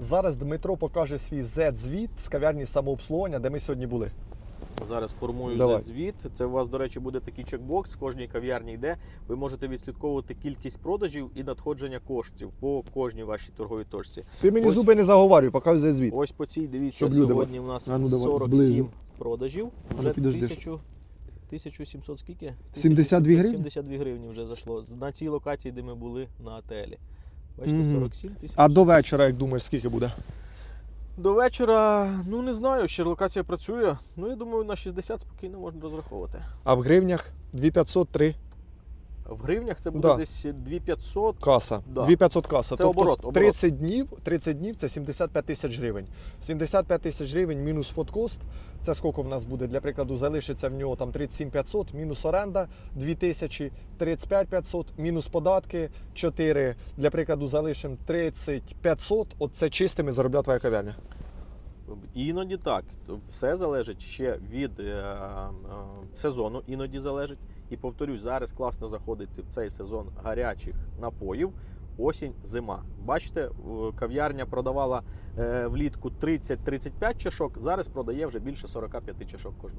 Зараз Дмитро покаже свій Z-звіт з кав'ярні самообслуговування, де ми сьогодні були. Зараз формую Давай. звіт. Це у вас, до речі, буде такий чекбокс. В кожній кав'ярні йде. Ви можете відслідковувати кількість продажів і надходження коштів по кожній вашій торговій точці. Ти мені Ось. зуби не заговарюй, показуй Z-звіт. Ось по цій дивіться, Щоб сьогодні у нас А ну, 47 зблизу. продажів. Ну, Вже. 1000, 1700 скільки? 72 гривні? 72 гривні вже зайшло. На цій локації, де ми були на АТЛі. Бачите, Мгм. 47 тисяч. А до вечора, як думаєш, скільки буде? До вечора, ну не знаю, ще локація працює. Ну я думаю, на 60 спокійно можна розраховувати. А в гривнях 2500 3 В гривнях це буде Да. десь 2500. каса. Да. 2500 каса. Це оборот, оборот. 30 днів, 30 днів це 75 тисяч гривень. 75 тисяч гривень мінус фоткост. Це скільки в нас буде? Для прикладу, залишиться в нього там 37 500, мінус оренда 2000, 35 500, мінус податки 4. Для прикладу, залишимо 30 500. От це чистими заробляє твоя кав'ярня. Іноді так. Все залежить ще від е, е, сезону, іноді залежить. І повторюсь, зараз класно заходить в цей сезон гарячих напоїв. Осінь, зима. Бачите, кав'ярня продавала е, влітку 30-35 чашок, зараз продає вже більше 45 чашок кожного.